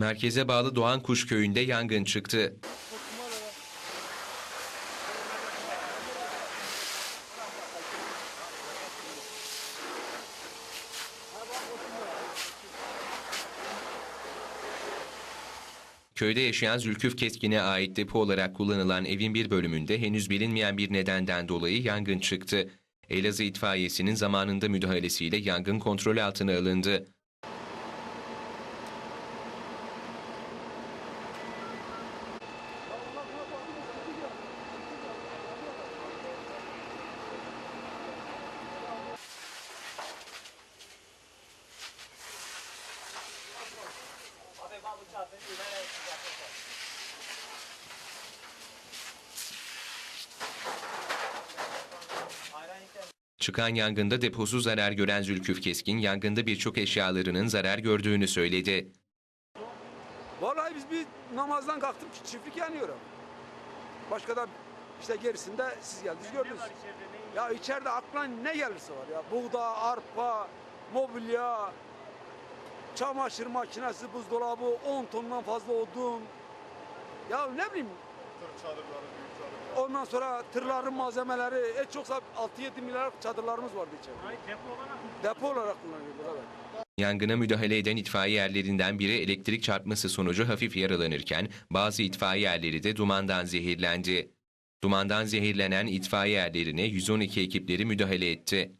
Merkeze bağlı Doğan Kuş köyünde yangın çıktı. Köyde yaşayan Zülküf Keskin'e ait depo olarak kullanılan evin bir bölümünde henüz bilinmeyen bir nedenden dolayı yangın çıktı. Elazığ itfaiyesinin zamanında müdahalesiyle yangın kontrol altına alındı. Çıkan yangında deposu zarar gören Zülküf Keskin, yangında birçok eşyalarının zarar gördüğünü söyledi. Vallahi biz bir namazdan kalktım çiftlik yanıyorum. Başka da işte gerisinde siz geldiniz gördünüz. Ya içeride aklına ne gelirse var ya. Buğda, arpa, mobilya, çamaşır makinesi, buzdolabı, 10 tondan fazla odun. Ya ne bileyim ondan sonra tırların malzemeleri, e çoksa 6-7 milyar çadırlarımız vardı içeride. Depo olarak kullanıyorduk evet. Yangına müdahale eden itfaiye erlerinden biri elektrik çarpması sonucu hafif yaralanırken bazı itfaiye erleri de dumandan zehirlendi. Dumandan zehirlenen itfaiye erlerine 112 ekipleri müdahale etti.